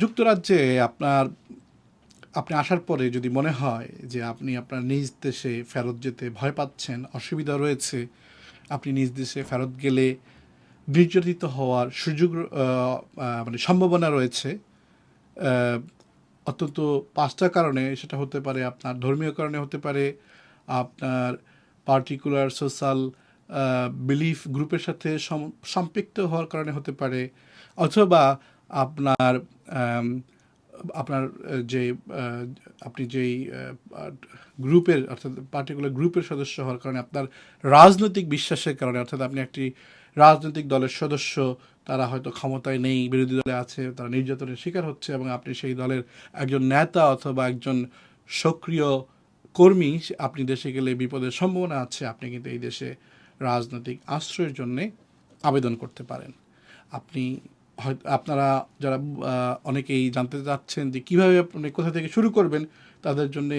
যুক্তরাজ্যে আপনার, আপনি আসার পরে যদি মনে হয় যে আপনি আপনার নিজ দেশে ফেরত যেতে ভয় পাচ্ছেন, অসুবিধা রয়েছে, আপনি নিজ দেশে ফেরত গেলে নির্যাতিত হওয়ার সুযোগ মানে সম্ভাবনা রয়েছে অত্যন্ত পাঁচটা কারণে, সেটা হতে পারে আপনার ধর্মীয় কারণে হতে পারে, আপনার পার্টিকুলার সোশ্যাল বিলিফ গ্রুপের সাথে সম- সম্পৃক্ত হওয়ার কারণে হতে পারে, অথবা আপনার আপনার যে আপনি যেই গ্রুপের, অর্থাৎ পার্টিকুলার গ্রুপের সদস্য হওয়ার কারণে আপনার রাজনৈতিক বিশ্বাসের কারণে, অর্থাৎ আপনি একটি রাজনৈতিক দলের সদস্য, তারা হয়তো ক্ষমতায় নেই, বিরোধী দলে আছে, তারা নির্যাতনের শিকার হচ্ছে এবং আপনি সেই দলের একজন নেতা অথবা একজন সক্রিয় কর্মী, আপনি দেশে গেলে বিপদের সম্ভাবনা আছে, আপনি কিন্তু এই দেশে রাজনৈতিক আশ্রয়ের জন্যে আবেদন করতে পারেন। আপনি আপনারা যারা অনেকেই জানতে চাচ্ছেন যে কীভাবে আপনি কোথা থেকে শুরু করবেন তাদের জন্য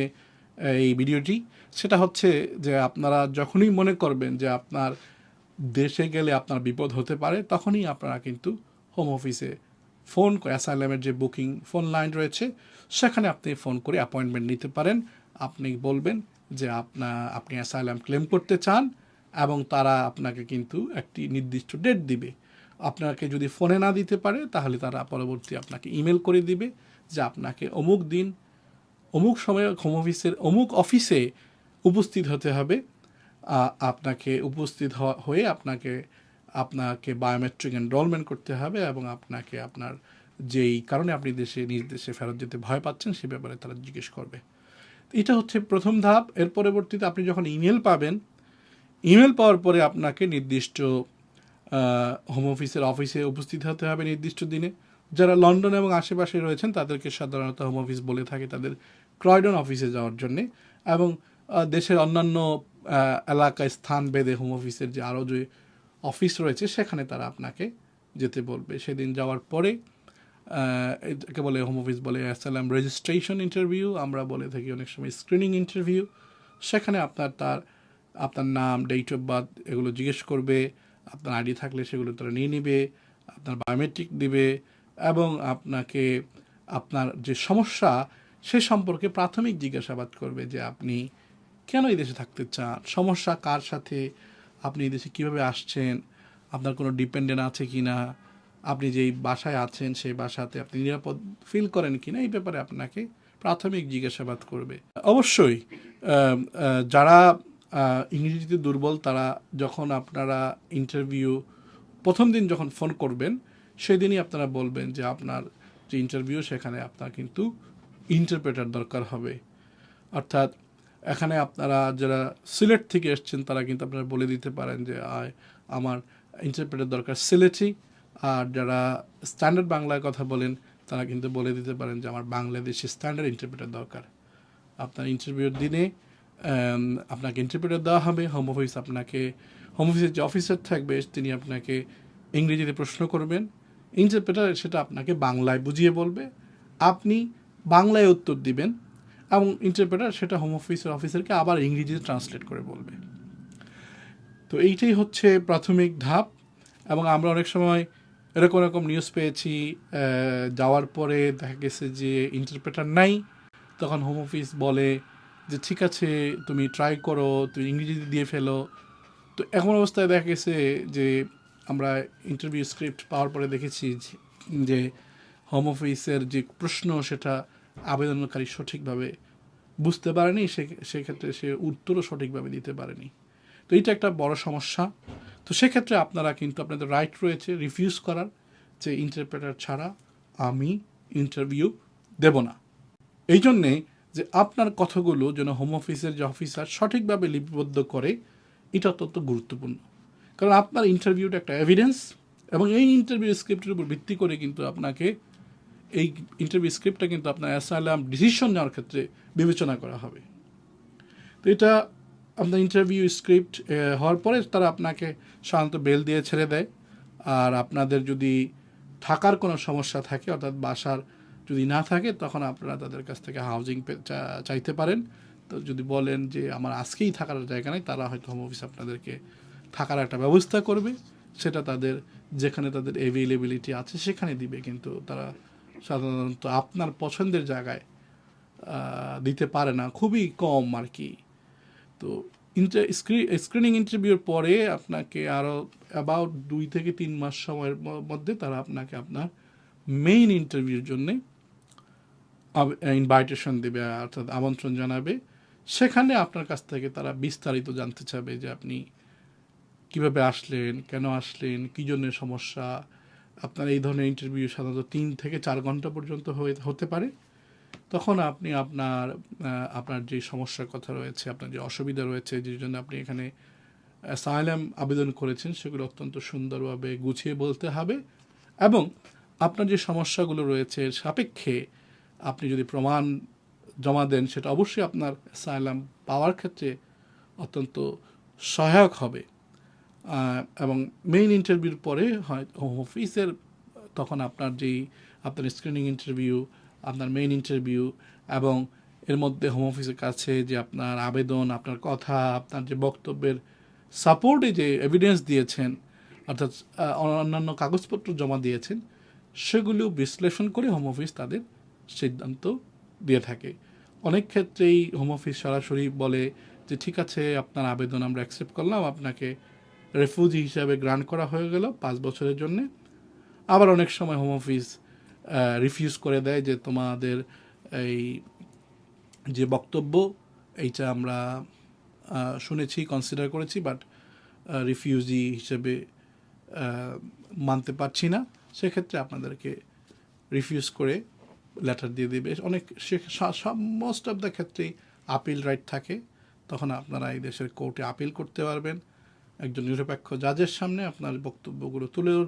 এই ভিডিওটি, সেটা হচ্ছে যে আপনারা যখনই মনে করবেন যে আপনার দেশে গেলে আপনার বিপদ হতে পারে, তখনই আপনারা কিন্তু হোম অফিসে ফোন অ্যাসাইলামের যে বুকিং ফোন লাইন রয়েছে, সেখানে আপনি ফোন করে অ্যাপয়েন্টমেন্ট নিতে পারেন। আপনি বলবেন যে আপনা, আপনি অ্যাসাইলাম ক্লেম করতে চান এবং তারা আপনাকে কিন্তু একটি নির্দিষ্ট ডেট দিবে। আপনাকে যদি ফোনে না দিতে পারে, তাহলে তারা পরবর্তী আপনাকে ইমেল করে দিবে যে আপনাকে অমুক দিন, অমুক সময়ে হোম অফিসের অমুক অফিসে উপস্থিত হতে হবে। আপনাকে উপস্থিত হয়ে আপনাকে আপনাকে বায়োমেট্রিক এনরোলমেন্ট করতে হবে এবং আপনাকে আপনার যেই কারণে আপনি দেশে, নিজ দেশে ফেরত যেতে ভয় পাচ্ছেন, সে ব্যাপারে তারা জিজ্ঞেস করবে। এটা হচ্ছে প্রথম ধাপ। এর পরবর্তীতে আপনি যখন ইমেল পাবেন, ইমেল পাওয়ার পরে আপনাকে নির্দিষ্ট হোম অফিসের অফিসে উপস্থিত হতে হবে নির্দিষ্ট দিনে। যারা লন্ডন এবং আশেপাশে রয়েছেন, তাদেরকে সাধারণত হোম অফিস বলে থাকে তাদের ক্রয়ডন অফিসে যাওয়ার জন্যে। এবং দেশের অন্যান্য এলাকায় স্থান বেঁধে হোম অফিসের যে আরও যে অফিস রয়েছে, সেখানে তারা আপনাকে যেতে বলবে। সেদিন যাওয়ার পরে এটাকে বলে হোম অফিস বলে অ্যাসালাম রেজিস্ট্রেশন ইন্টারভিউ আমরা বলে থাকি অনেক সময় স্ক্রিনিং ইন্টারভিউ সেখানে আপনার তার, আপনার নাম ডেট অফ বার্থ এগুলো জিজ্ঞেস করবে। আপনার আইডি থাকলে সেগুলো তারা নিয়ে নেবে, আপনার বায়োমেট্রিক দিবে এবং আপনাকে, আপনার যে সমস্যা সে সম্পর্কে প্রাথমিক জিজ্ঞাসাবাদ করবে যে আপনি কেন এই দেশে থাকতে চান? সমস্যা কার সাথে? আপনি এই দেশে কীভাবে আসছেন? আপনার কোনো ডিপেন্ডেন্ট আছে কি না আপনি যেই বাসায় আছেন সেই বাসাতে আপনি নিরাপদ ফিল করেন কি না এই ব্যাপারে আপনাকে প্রাথমিক জিজ্ঞাসাবাদ করবে। অবশ্যই যারা ইংরেজিতে দুর্বল, তারা যখন আপনারা ইন্টারভিউ প্রথম দিন যখন ফোন করবেন, সেদিনই আপনারা বলবেন যে আপনার যে ইন্টারভিউ সেখানে আপনার কিন্তু ইন্টারপ্রেটার দরকার হবে। অর্থাৎ এখানে আপনারা যারা সিলেট থেকে এসছেন, তারা কিন্তু আপনারা বলে দিতে পারেন যে আমার ইন্টারপ্রেটার দরকার সিলেটি। আর যারা স্ট্যান্ডার্ড বাংলায় কথা বলেন, তারা কিন্তু বলে দিতে পারেন যে, আমার বাংলাদেশি স্ট্যান্ডার্ড ইন্টারপ্রেটার দরকার। আপনার ইন্টারভিউর দিনে আপনাকে ইন্টারপ্রেটার দেওয়া হবে হোম অফিস আপনাকে হোম অফিসের যে অফিসার থাকবে, তিনি আপনাকে ইংরেজিতে প্রশ্ন করবেন। ইন্টারপ্রেটার সেটা আপনাকে বাংলায় বুঝিয়ে বলবে। আপনি বাংলায় উত্তর দিবেন এবং ইন্টারপ্রেটার সেটা হোম অফিসের অফিসারকে আবার ইংরেজিতে ট্রান্সলেট করে বলবে। তো এইটাই হচ্ছে প্রাথমিক ধাপ এবং আমরা অনেক সময় এরকম এরকম নিউজ পেয়েছি যাওয়ার পরে দেখা গেছে যে ইন্টারপ্রেটার নাই। তখন হোম অফিস বলে যে ঠিক আছে, তুমি ট্রাই করো, তুমি ইংরেজিতে দিয়ে ফেলো। তো এখন অবস্থায় দেখা গেছে যে আমরা ইন্টারভিউ স্ক্রিপ্ট পাওয়ার পরে দেখেছি যে- যে হোম অফিসের যে প্রশ্ন, সেটা আবেদনকারী সঠিকভাবে বুঝতে পারেনি, সে সেক্ষেত্রে সে উত্তরও সঠিকভাবে দিতে পারেনি। তো এটা একটা বড় সমস্যা। তো সেক্ষেত্রে আপনারা কিন্তু আপনাদের রাইট রয়েছে রিফিউজ করার যে ইন্টারপ্রেটার ছাড়া আমি ইন্টারভিউ দেব না। এই জন্যে যে আপনার কথাগুলো যেন হোম অফিসের যে অফিসার সঠিকভাবে লিপিবদ্ধ করে, এটা অত্যন্ত গুরুত্বপূর্ণ। কারণ আপনার ইন্টারভিউটা একটা এভিডেন্স এবং এই ইন্টারভিউ স্ক্রিপ্টের উপর ভিত্তি করে কিন্তু আপনাকে এই ইন্টারভিউ স্ক্রিপ্টটা কিন্তু আপনার অ্যাসাইলাম ডিসিশন নেওয়ার ক্ষেত্রে বিবেচনা করা হবে। তো এটা আপনার ইন্টারভিউ স্ক্রিপ্ট হওয়ার পরে তারা আপনাকে সাধারণত বেল দিয়ে ছেড়ে দেয়। আর আপনাদের যদি থাকার কোনো সমস্যা থাকে, অর্থাৎ বাসার যদি না থাকে, তখন আপনারা তাদের কাছ থেকে হাউজিং চাইতে পারেন। তো যদি বলেন যে আমার আজকেই থাকার জায়গা নেই, তারা হয়তো হোম অফিস আপনাদেরকে থাকার একটা ব্যবস্থা করবে। সেটা তাদের, যেখানে তাদের অ্যাভেলেবিলিটি আছে, সেখানে দিবে। কিন্তু তারা সাধারণত আপনার পছন্দের জায়গায় দিতে পারে না। খুবই কম আর কি। তো ইন্টার স্ক্রিনিং ইন্টারভিউর পরে আপনাকে আরও অ্যাবাউট দুই থেকে তিন মাস সময়ের মধ্যে তারা আপনাকে আপনার মেইন ইন্টারভিউর জন্যে ইনভাইটেশন দেবে, অর্থাৎ আমন্ত্রণ জানাবে। সেখানে আপনার কাছ থেকে তারা বিস্তারিত জানতে চাবে যে আপনি কীভাবে আসলেন, কেন আসলেন, কী জন্য সমস্যা? আপনার এই ধরনের ইন্টারভিউ সাধারণত তিন থেকে চার ঘণ্টা পর্যন্ত হয়ে, হতে পারে। তখন আপনি আপনার আপনার যে সমস্যার কথা রয়েছে, আপনার যে অসুবিধা রয়েছে, যে জন্য আপনি এখানে অ্যাসাইলাম আবেদন করেছেন, সেগুলো অত্যন্ত সুন্দরভাবে গুছিয়ে বলতে হবে। এবং আপনার যে সমস্যাগুলো রয়েছে সাপেক্ষে আপনি যদি প্রমাণ জমা দেন, সেটা অবশ্যই আপনার অ্যাসাইলাম পাওয়ার ক্ষেত্রে অত্যন্ত সহায়ক হবে। এবং মেইন ইন্টারভিউর পরে হয় হোম অফিসের তখন আপনার যেই, আপনার স্ক্রিনিং ইন্টারভিউ আপনার মেইন ইন্টারভিউ এবং এর মধ্যে হোম অফিসের কাছে যে আপনার আবেদন, আপনার কথা, আপনার যে বক্তব্যের সাপোর্টে যে এভিডেন্স দিয়েছেন, অর্থাৎ অন্যান্য কাগজপত্র জমা দিয়েছেন সেগুলো বিশ্লেষণ করে হোম অফিস তাদের সিদ্ধান্ত দিয়ে থাকে। অনেক ক্ষেত্রেই হোম অফিস সরাসরি বলে যে, ঠিক আছে, আপনার আবেদন আমরা অ্যাকসেপ্ট করলাম, আপনাকে রেফিউজি হিসাবে গ্রান্ট করা হয়ে গেল পাঁচ বছরের জন্যে। আবার অনেক সময় হোম অফিস রিফিউজ করে দেয় যে, তোমাদের এই যে বক্তব্য, এইটা আমরা শুনেছি কনসিডার করেছি বাট রিফিউজি হিসেবে মানতে পারছি না। সেক্ষেত্রে আপনাদেরকে রিফিউজ করে লেটার দিয়ে দিবে। অনেক মোস্ট অফ দ্য ক্ষেত্রেই আপিল রাইট থাকে। তখন আপনারা এই দেশের কোর্টে আপিল করতে পারবেন। একজন নিরপেক্ষ জাজের সামনে আপনার বক্তব্যগুলো তুলে